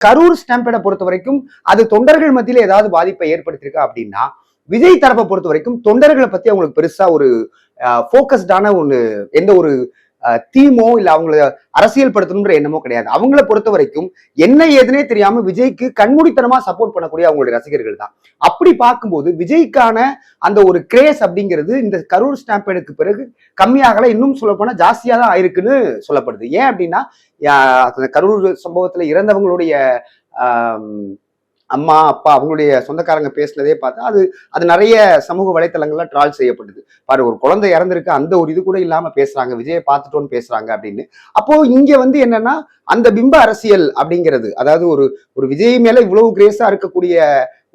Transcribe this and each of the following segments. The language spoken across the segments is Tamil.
கரூர் ஸ்டாம்பேடை பொறுத்த வரைக்கும் அது தொண்டர்கள் மத்தியில ஏதாவது பாதிப்பை ஏற்படுத்தியிருக்கா அப்படின்னா விஜய் தரப்பை பொறுத்த வரைக்கும் தொண்டர்களை பத்தி அவங்களுக்கு பெருசா ஒரு ஃபோக்கஸ்டான ஒன்று எந்த ஒரு தீமோ இல்லை அவங்கள அரசியல் படுத்தணுன்ற எண்ணமோ கிடையாது. அவங்கள பொறுத்த வரைக்கும் என்ன ஏதுனே தெரியாம விஜய்க்கு கண்மூடித்தனமா சப்போர்ட் பண்ணக்கூடிய அவங்களுடைய ரசிகர்கள் தான். அப்படி பார்க்கும்போது விஜய்க்கான அந்த ஒரு கிரேஸ் அப்படிங்கிறது இந்த கரூர் ஸ்டாம்பேடுக்கு பிறகு கம்மியாகல இன்னும் சொல்ல போனா ஜாஸ்தியா தான் ஆயிருக்குன்னு சொல்லப்படுது. ஏன் அப்படின்னா அந்த கரூர் சம்பவத்துல இறந்தவங்களுடைய அம்மா அப்பா அவங்களுடைய சொந்தக்காரங்க பேசினதே பார்த்தா அது அது நிறைய சமூக வலைத்தளங்கள்ல ட்ரால் செய்யப்பட்டது. பாரு ஒரு குழந்தை இறந்திருக்கு அந்த ஒரு இது கூட இல்லாம பேசுறாங்க விஜயை பார்த்துட்டோன்னு பேசுறாங்க அப்படின்னு. அப்போ இங்க வந்து என்னன்னா அந்த பிம்ப அரசியல் அப்படிங்கிறது அதாவது ஒரு ஒரு விஜய் மேல இவ்வளவு கிரேஸா இருக்கக்கூடிய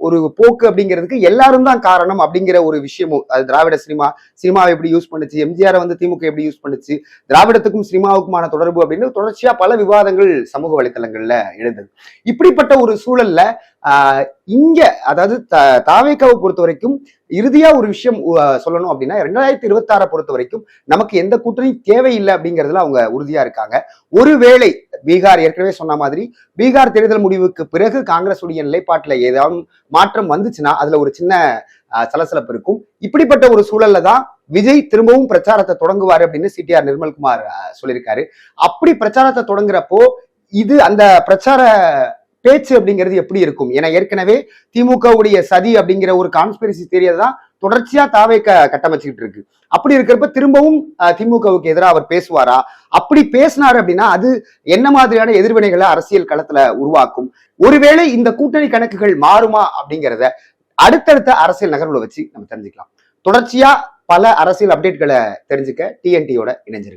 ஒரு போக்கு அப்படிங்கிறதுக்கு எல்லாரும் தான் காரணம் அப்படிங்கிற ஒரு விஷயமும். அது திராவிட சினிமா சினிமாவை எப்படி யூஸ் பண்ணுச்சு எம்ஜிஆரை வந்து திமுக எப்படி யூஸ் பண்ணுச்சு திராவிடத்துக்கும் சினிமாவுக்குமான தொடர்பு அப்படின்னு தொடர்ச்சியா பல விவாதங்கள் சமூக வலைத்தளங்கள்ல எழுந்தது. இப்படிப்பட்ட ஒரு சூழல்ல ஆஹ் இங்க அதாவது த- தாவேக்காவை பொறுத்த வரைக்கும் இறுதியா ஒரு விஷயம் சொல்லணும் அப்படின்னா ரெண்டாயிரத்தி இருபத்தி ஆறை பொறுத்த வரைக்கும் நமக்கு எந்த கூட்டணியும் தேவையில்லை அப்படிங்கிறதுல அவங்க உறுதியா இருக்காங்க. ஒருவேளை பீகார் ஏற்கனவே சொன்ன மாதிரி பீகார் தேர்தல் முடிவுக்கு பிறகு காங்கிரஸ் உடைய நிலைப்பாட்டில் ஏதாவது மாற்றம் வந்துச்சுன்னா அதுல ஒரு சின்ன சலசலப்பு இருக்கும். இப்படிப்பட்ட ஒரு சூழல்ல தான் விஜய் திரும்பவும் பிரச்சாரத்தை தொடங்குவார் அப்படின்னு சிடிஆர் நிர்மல்குமார் சொல்லியிருக்காரு. அப்படி பிரச்சாரத்தை தொடங்குறப்போ இது அந்த பிரச்சார பேச்சு அப்படிங்கிறது எப்படி இருக்கும்? ஏன்னா ஏற்கனவே திமுகவுடைய சதி அப்படிங்கிற ஒரு கான்ஸ்பிரசி தேரியை தான் தொடர்ச்சியா தாவே கட்டமைச்சுக்கிட்டு இருக்கு. அப்படி இருக்கிறப்ப திரும்பவும் திமுகவுக்கு எதிராக அவர் பேசுவாரா? அப்படி பேசினார் அப்படின்னா அது என்ன மாதிரியான எதிர்வினைகளை அரசியல் களத்துல உருவாக்கும்? ஒருவேளை இந்த கூட்டணி கணக்குகள் மாறுமா அப்படிங்கிறத அடுத்தடுத்த அரசியல் நகர்வுல வச்சு நம்ம தெரிஞ்சுக்கலாம். தொடர்ச்சியா பல அரசியல் அப்டேட்களை தெரிஞ்சுக்க டிஎன்டியோட இணைஞ்சிருக்கு